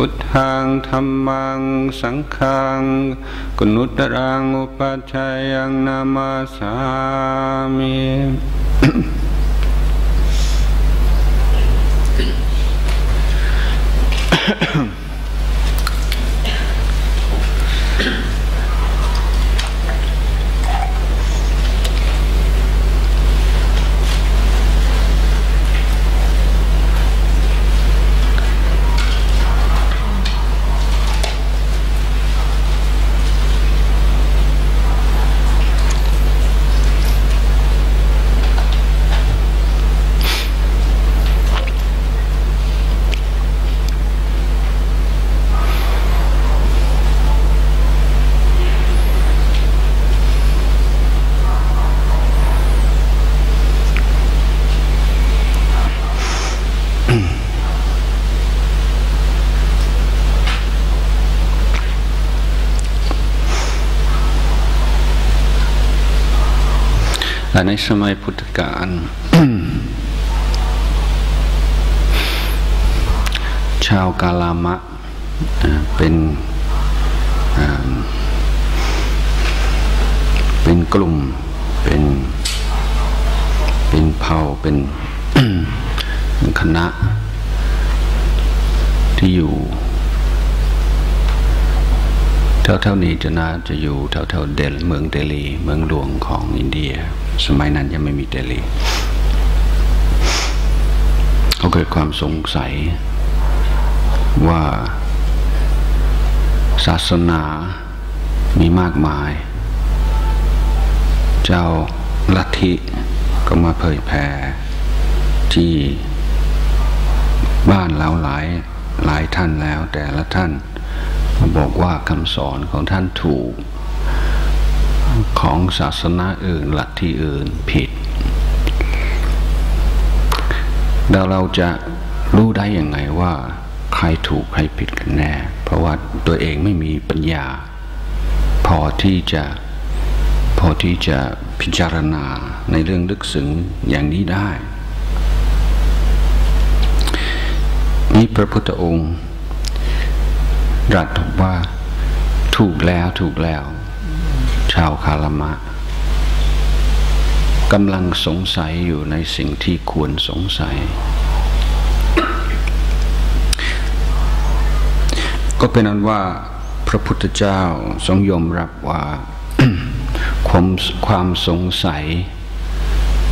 พุทธังธรรมังสังฆังกุณุตรังอุปัชายังนามาสามิ แต่ในสมัยพุทธกาลชาวกาลามะเป็นเป็นกลุ่มเป็นเป็นเผ่าเป็นคณะ ที่อยู่เท่าๆนี้จะน่าจะอยู่แถวๆเดลเมืองเดลีเมืองหลวงของอินเดีย สมัยนั้นยังไม่มีเดลีเขาเกิดความสงสัยว่าศาสนามีมากมาย เจ้าลัทธิก็มาเผยแผ่ที่บ้านเราหลายหลายท่านแล้ว แต่ละท่านบอกว่าคำสอนของท่านถูก ของศาสนาอื่นหลักทธิอื่นผิดแล้วเราจะรู้ได้อยังไงว่า ใครถูกใครผิดกันแน่ เพราะว่าตัวเองไม่มีปัญญา พอที่จะพอที่จะพิจารณาในเรื่องลึกซึ้งอย่างนี้ได้นี่พระพุทธองค์ตรัสว่าถูกแล้วถูกแล้วาวคารมะกำลังสงสัยอยู่ในสิ่งที่ควรสงสัย ก็เป็นนั้นว่าพระพุทธเจ้าทรงยอมรับว่าความความสงสัย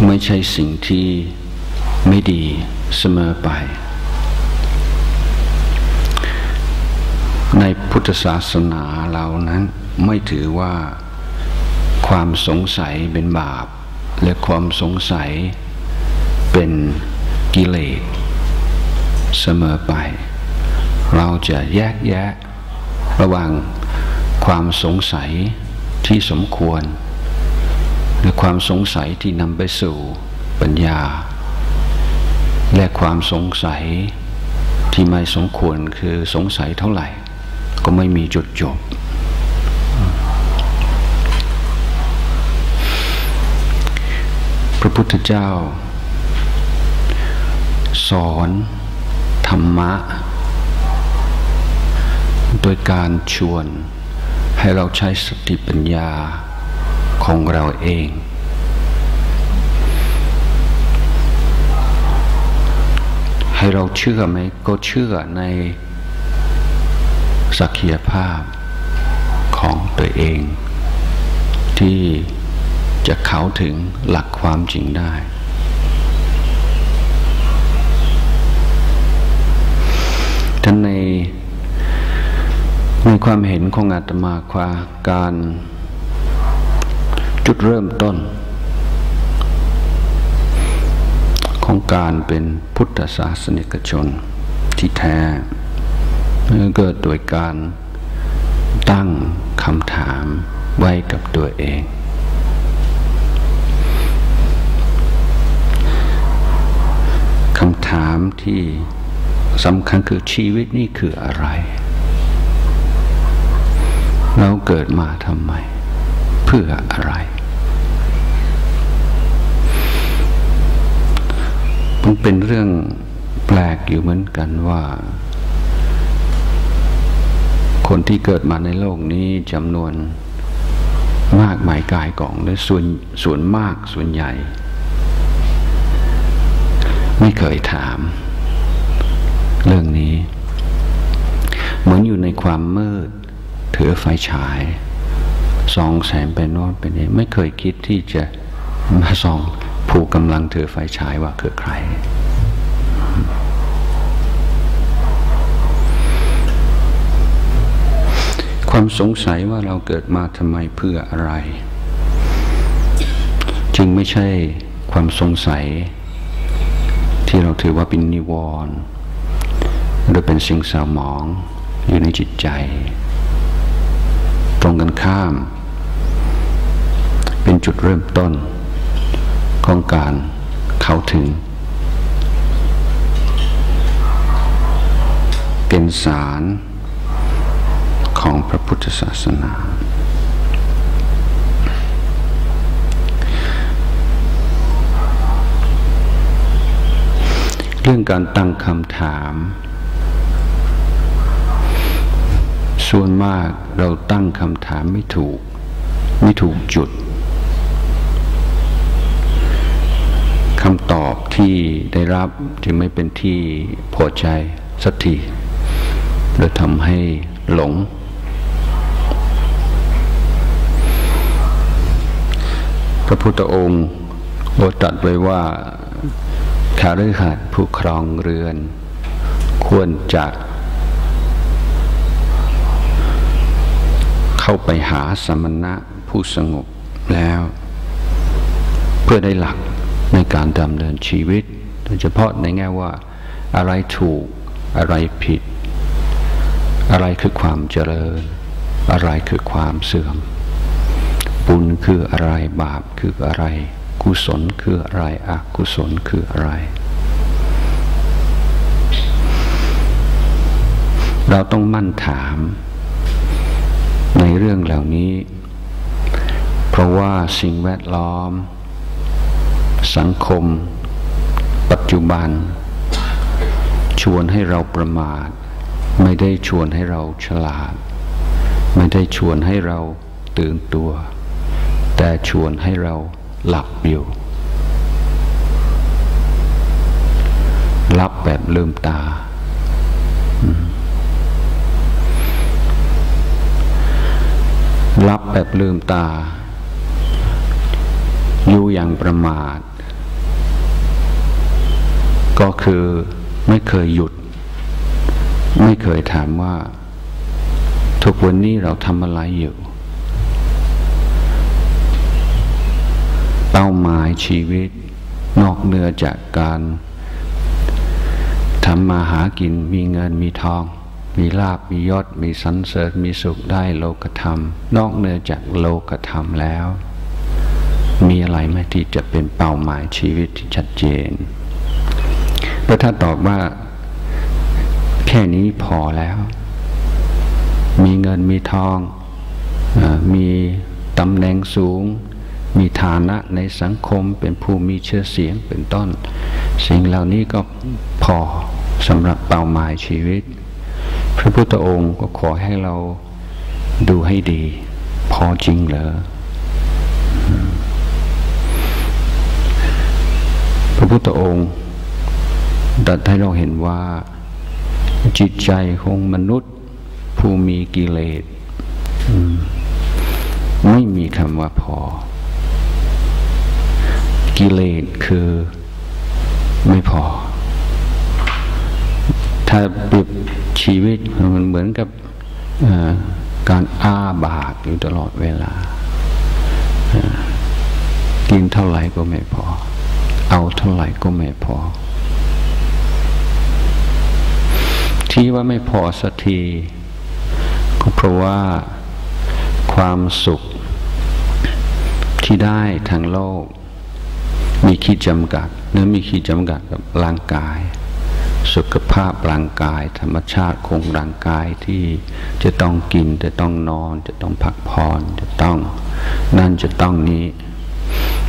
ไม่ใช่สิ่งที่ไม่ดีเสมอไป ในพุทธศาสนาเรานั้นไม่ถือว่า ความสงสัยเป็นบาป และความสงสัยเป็นกิเลสเสมอไป เราจะแยกแยะ ระหว่างความสงสัยที่สมควรและความสงสัยที่นำไปสู่ปัญญา และความสงสัยที่ไม่สมควรคือสงสัยเท่าไหร่ ก็ไม่มีจุดจบ พระพุทธเจ้า สอนธรรมะ โดยการชวนให้เราใช้สติปัญญาของเราเอง ให้เราเชื่อไหมก็เชื่อในศักยภาพของตัวเองที่ จะเข้าถึงหลักความจริงได้ ท่านในในความเห็นของอาตมาว่าการจุดเริ่มต้น ของการเป็นพุทธศาสนิกชนที่แท้เกิดโดยการตั้งคำถามไว้กับตัวเองคำถามที่สำคัญคือชีวิตนี่คืออะไร เราเกิดมาทำไม เพื่ออะไรมันเป็นเรื่องแปลกอยู่เหมือนกันว่า คนที่เกิดมาในโลกนี้จำนวนมากหมายกายกองและส่วนส่วนมากส่วนใหญ่ ไม่เคยถาม เรื่องนี้ เหมือนอยู่ในความมืด ถือไฟฉายส่องแสงไปโน้นไปนี้ไม่เคยคิดที่จะมาส่องผู้กำลังถือไฟฉายว่าคือใคร ความสงสัยว่าเราเกิดมาทำไมเพื่ออะไร จึงไม่ใช่ความสงสัย ถือว่าเป็นนิวรณ์หรือเป็นสิ่งเศร้าหมองอยู่ในจิตใจ ตรงกันข้าม เป็นจุดเริ่มต้น ของการเข้าถึง เป็นสารของพระพุทธศาสนา เรื่องการตั้งคำถาม ส่วนมากเราตั้งคำถามไม่ถูก ไม่ถูกจุดคำตอบที่ได้รับจึงไม่เป็นที่พอใจสักทีหรือทำให้หลง พระพุทธองค์โอตัดไว้ว่า คาฤหัสผู้ครองเรือน ควรจะเข้าไปหาสมณะผู้สงบแล้ว เพื่อได้หลักในการดำเนินชีวิต โดยเฉพาะในแง่ว่าอะไรถูกอะไรผิด อะไรคือความเจริญ อะไรคือความเสื่อม บุญคืออะไรบาปคืออะไร กุศลคืออะไร อกุศลคืออะไร เราต้องมั่นถาม ในเรื่องเหล่านี้ เพราะว่าสิ่งแวดล้อม สังคม ปัจจุบัน ชวนให้เราประมาท ไม่ได้ชวนให้เราฉลาด ไม่ได้ชวนให้เราตื่นตัว แต่ชวนให้เรา หลับอยู่หลับแบบลืมตาหลับแบบลืมตา อยู่อย่างประมาท ก็คือไม่เคยหยุด ไม่เคยถามว่า ทุกวันนี้เราทำอะไรอยู่ เป้าหมายชีวิต นอกเหนือจากการทำมาหากินมีเงินมีทอง มีลาบมียศมีสันเสริญมีสุขได้โลกธรรม นอกเหนือจากโลกธรรมแล้ว มีอะไรไหมที่จะเป็นเป้าหมายชีวิตที่ชัดเจนแล้วถ้าตอบว่าแค่นี้พอแล้ว มีเงินมีทองอมีตำแหน่งสูง มีฐานะในสังคมเป็นผู้มีเชื้อเสียงเป็นต้น สิ่งเหล่านี้ก็พอสำหรับเป้าหมายชีวิต พระพุทธองค์ก็ขอให้เราดูให้ดี พอจริงเหรอพระพุทธองค์ดัดให้เราเห็นว่าจิตใจของมนุษย์ ผู้มีกิเลสไม่มีคำว่าพอ กิเลสคือไม่พอ ถ้าเปรียบชีวิตมันเหมือนกับการอ้าบากอยู่ตลอดเวลา กินเท่าไหร่ก็ไม่พอ เอาเท่าไหร่ก็ไม่พอ ที่ว่าไม่พอสักทีก็เพราะว่าความสุขที่ได้ทางโลก มีขีดจำกัดเนื้อมีขีดจำกัดกับร่างกาย สุขภาพร่างกาย ธรรมชาติคงร่างกายที่จะต้องกินจะต้องนอน จะต้องพักผ่อนจะต้อง นั่นจะต้องนี้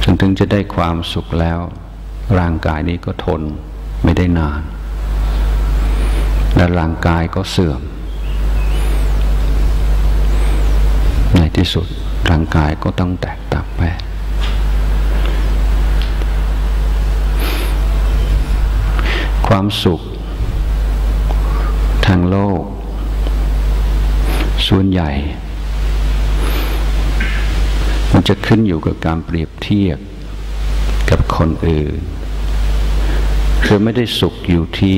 จนถึงจะได้ความสุขแล้ว ร่างกายนี้ก็ทนไม่ได้นาน และร่างกายก็เสื่อม ในที่สุดร่างกายก็ต้องแตกตับไป ความสุข ทางโลก ส่วนใหญ่ มันจะขึ้นอยู่กับการเปรียบเทียบกับคนอื่น คือไม่ได้สุขอยู่ที่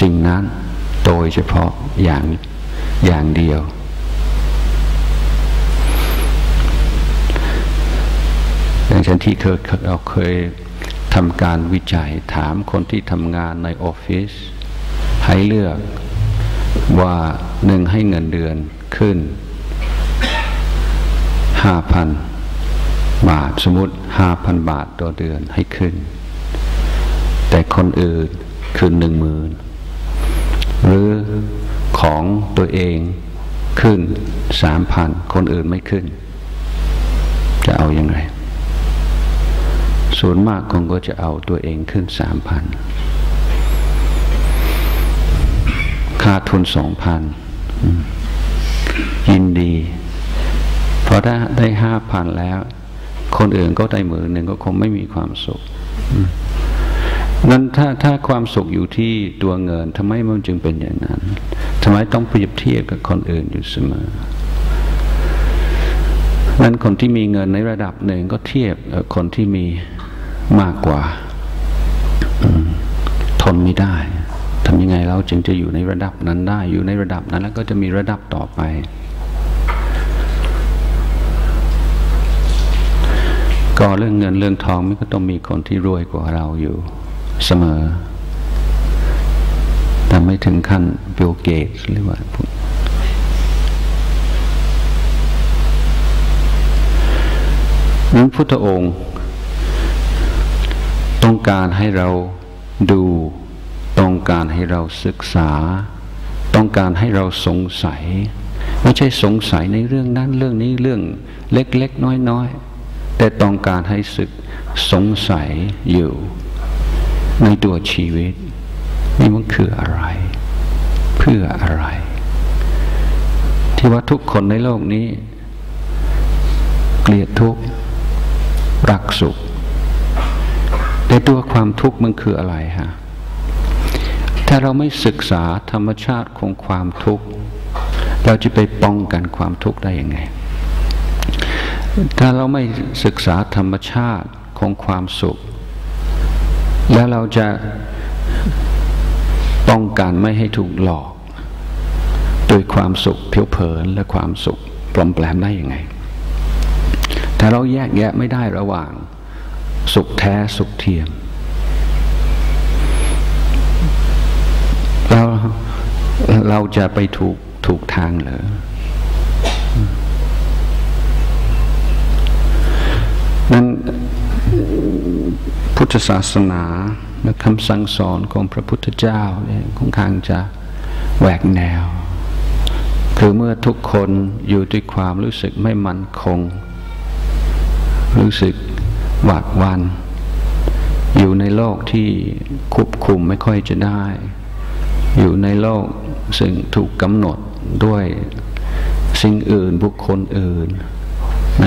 สิ่งนั้นโดยเฉพาะอย่างอย่างเดียว อย่างเช่นที่เคยเราเคย ทำการวิจัยถามคนที่ทำงานในออฟฟิศให้เลือกว่าหนึ่งให้เงินเดือนขึ้นห้าพันบาทสมมติห้าพันบาทต่อเดือนให้ขึ้น แต่คนอื่นคืนหนึ่งหมื่นหรือของตัวเองขึ้นสามพันคนอื่นไม่ขึ้น จะเอาอยัางไง ส่วนมากคงก็จะเอาตัวเองขึ้นสามพันค่าทุนสองพันยินดีพอถ้าได้ห้าพันแล้ว คนอื่นก็ได้หมื่นหนึ่งก็คงไม่มีความสุขนั้นถ้าถ้าความสุขอยู่ที่ตัวเงินทำไมมันจึงเป็นอย่างนั้นทำไมต้องเปรียบเทียบกับคนอื่นอยู่เสมอนั้นคนที่มีเงินในระดับหนึ่งก็เทียบกับคนที่มี มากกว่าทนไม่ได้ทำยังไงเราจึงจะอยู่ในระดับนั้นได้ อยู่ในระดับนั้นแล้วก็จะมีระดับต่อไป ก็เรื่องเงินเรื่องทองมันก็ต้องมีคนที่รวยกว่าเราอยู่เสมอแต่ไม่ถึงขั้นบิลเกตหรือว่านั้นพุทธองค์ ต้องการให้เราดู ต้องการให้เราศึกษา ต้องการให้เราสงสัย ไม่ใช่สงสัยในเรื่องนั้นเรื่องนี้เรื่องเล็กๆน้อยๆ แต่ต้องการให้ศึกสงสัยอยู่ ในตัวชีวิต นี่มันคืออะไร เพื่ออะไร ที่ว่าทุกคนในโลกนี้ เกลียดทุกข์รักสุข แต่ตัวความทุกข์มันคืออะไรฮะถ้าเราไม่ศึกษาธรรมชาติของความทุกข์ เราจะไปป้องกันความทุกข์ได้ยังไง ถ้าเราไม่ศึกษาธรรมชาติของความสุข แล้วเราจะป้องกันไม่ให้ถูกหลอก โดยความสุขเพียวเผินและความสุขปลอมแปลมได้ยังไงถ้าเราแยกแยะไม่ได้ระหว่าง สุขแท้สุขเทียม เราเราจะไปถูกถูกทางเหรอนั้นพุทธศาสนาและคำสั่งสอนของพระพุทธเจ้าเนี่ยค่อนข้างจะแหวกแนว คือเมื่อทุกคนอยู่ด้วยความรู้สึกไม่มั่นคง รู้สึก หวาดวัน อยู่ในโลกที่ควบคุมไม่ค่อยจะได้ อยู่ในโลกซึ่งถูกกำหนดด้วยสิ่งอื่นบุคคลอื่น ใน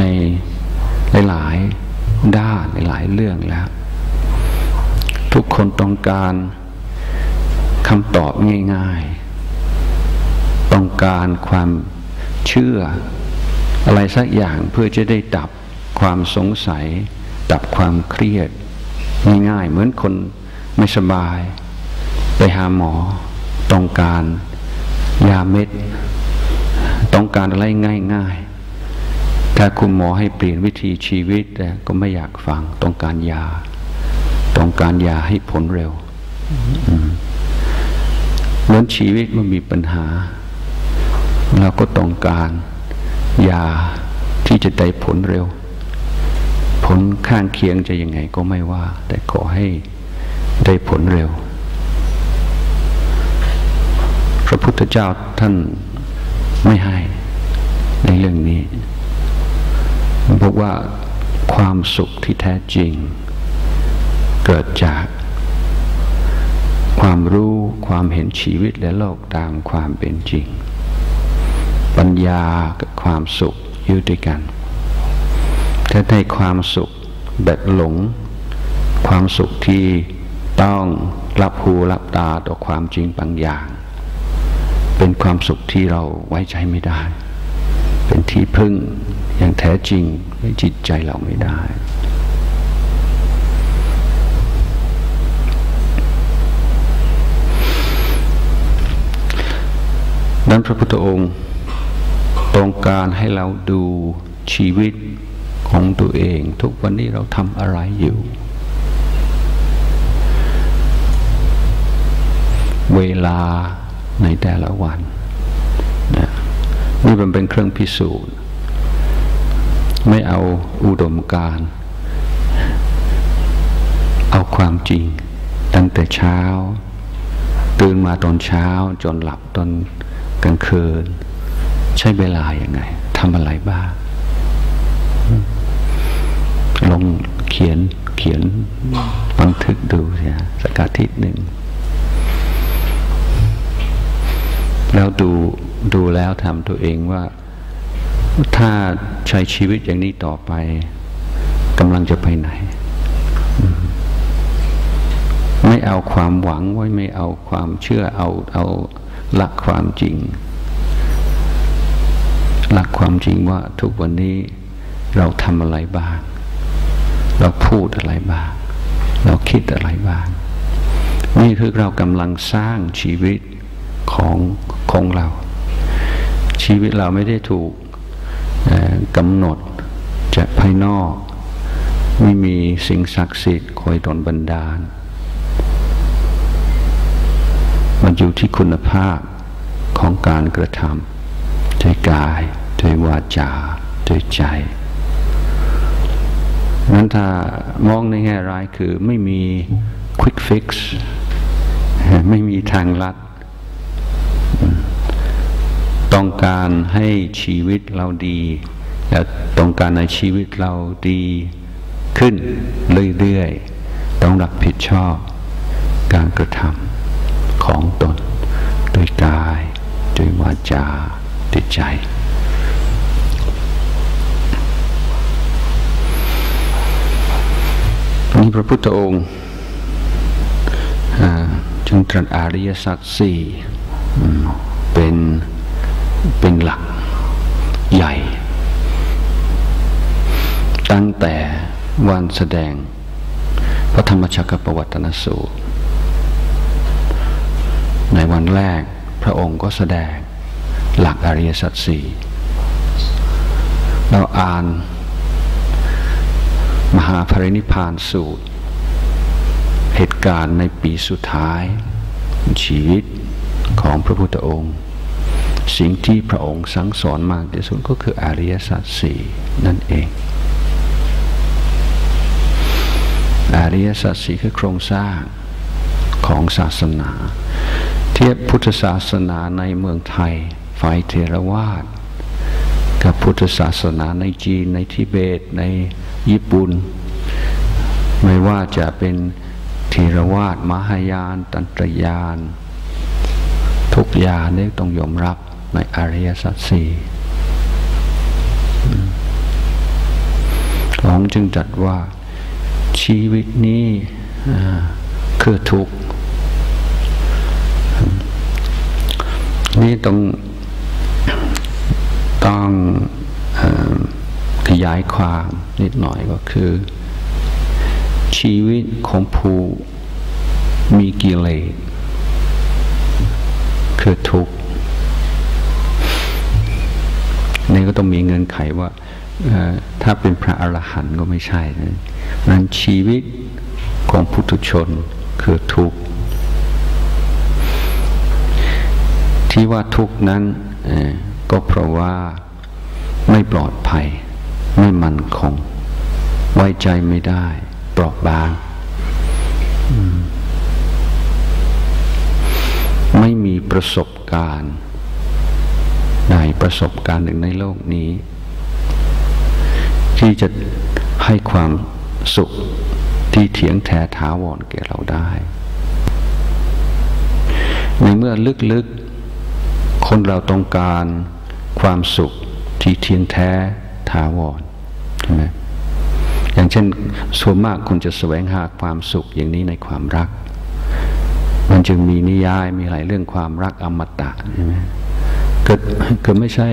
หลายๆด้านในหลายเรื่องแล้ว ทุกคนต้องการคำตอบง่าย ๆ ต้องการความเชื่ออะไรสักอย่างเพื่อจะได้ดับความสงสัย ดับความเครียดง่ายๆเหมือนคนไม่สบาย ไปหาหมอ ต้องการยาเม็ด ต้องการอะไรง่ายๆ ถ้าคุณหมอให้เปลี่ยนวิธีชีวิตแต่ก็ไม่อยากฟัง ต้องการยา ต้องการยาให้ผลเร็วเหมือนชีวิตมันมีปัญหา เราก็ต้องการยาที่จะได้ผลเร็ว ผลข้างเคียงจะยังไงก็ไม่ว่า แต่ขอให้ได้ผลเร็ว พระพุทธเจ้าท่านไม่ให้ในเรื่องนี้บอกว่าความสุขที่แท้จริง เกิดจากความรู้ความเห็นชีวิตและโลกตามความเป็นจริง ปัญญากับความสุขอยู่ด้วยกัน ถ้าได้ความสุขแบบหลง ความสุขที่ต้องรับหูรับตาต่อความจริงบางอย่าง เป็นความสุขที่เราไว้ใจไม่ได้ เป็นที่พึ่งอย่างแท้จริงในจิตใจเราไม่ได้ดังพระพุทธองค์ต้องการให้เราดูชีวิต ของตัวเอง ทุกวันนี้เราทำอะไรอยู่ เวลาในแต่ละวันนะนี่มันเป็นเครื่องพิสูจน์ ไม่เอาอุดมการ เอาความจริง ตั้งแต่เช้า ตื่นมาตอนเช้าจนหลับตอนกลางคืน ใช้เวลาอย่างไงทำอะไรบ้าง ลงเขียนเขียนบันทึกดูเสียสักอาทิตย์หนึ่ง แล้วดูดูแล้วทำตัวเองว่า ถ้าใช้ชีวิตอย่างนี้ต่อไปกำลังจะไปไหน ไม่เอาความหวังไว้ไม่เอาความเชื่อเอาเอาหลักความจริง หลักความจริงว่าทุกวันนี้เราทำอะไรบ้าง เราพูดอะไรบ้าง เราคิดอะไรบ้าง นี่คือเรากำลังสร้างชีวิตของของเรา ชีวิตเราไม่ได้ถูกกำหนดจากภายนอก ไม่มีสิ่งศักดิ์สิทธิ์คอยตนบันดาล มันอยู่ที่คุณภาพของการกระทำด้วยกายด้วยวาจาด้วยใจ นั้นถ้ามองในแง่ร้ายคือไม่มี quick fix ไม่มีทางลัด ต้องการให้ชีวิตเราดีและต้องการในชีวิตเราดีขึ้นเรื่อยๆ ต้องรับผิดชอบการกระทำของตน ด้วยกาย ด้วยวาจาด้วยใจ พระพุทธองค์จึงตรัสอริยสัจสี่เป็นเป็นหลักใหญ่ ตั้งแต่วันแสดงพระธรรมชักประวัตนสูตร ในวันแรกพระองค์ก็แสดงหลักอริยสัจสี่เราอ่าน มหาภรินิพานสูตร เหตุการณ์ในปีสุดท้าย ชีวิตของพระพุทธองค์ สิ่งที่พระองค์สั่งสอนมากที่สุดก็คืออริยสัจสี่นั่นเอง อริยสัจสี่คือโครงสร้างของศาสนา เทียบพุทธศาสนาในเมืองไทยฝ่ายเทรวาสกับพุทธศาสนาในจีนในทิเบตใน ญี่ปุ่น ไม่ว่าจะเป็นเทรวาสมหายาน ตันตรยาน ทุกอย่างนี่ต้องยอมรับในอริยสัจสี่หลวงจึงจัดว่าชีวิตนี้คือทุกข์นี่ต้องต้อง ขยายความนิดหน่อยก็คือ ชีวิตของผู้มีกิเลสคือทุกข์นี่ก็ต้องมีเงินไขว่าถ้าเป็นพระอรหันต์ก็ไม่ใช่นะนั้นชีวิตของพุทุชนคือทุกข์ ที่ว่าทุกข์นั้นก็เพราะว่าไม่ปลอดภัย ไม่มั่นคง ไว้ใจไม่ได้ เปราะบาง ไม่มีประสบการณ์ใดประสบการณ์หนึ่งในโลกนี้ ที่จะให้ความสุขที่เถียงแท้ถาวรแก่เราได้ ในเมื่อลึกๆ คนเราต้องการความสุขที่เทียงแท้ ถาวรใช่ไหมอย่างเช่นส่วนมากคนจะแสวงหาความสุขอย่างนี้ในความรัก มันจึงมีนิยายมีหลายเรื่องความรักอมตะใช่ไหมกิดเกิดไม่ใช่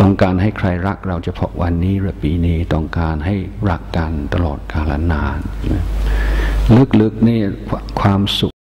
ต้องการให้ใครรักเราเฉพาะวันนี้หรือปีนี้ต้องการให้รักกันตลอดกาลนาน ลึกๆนี่ความสุข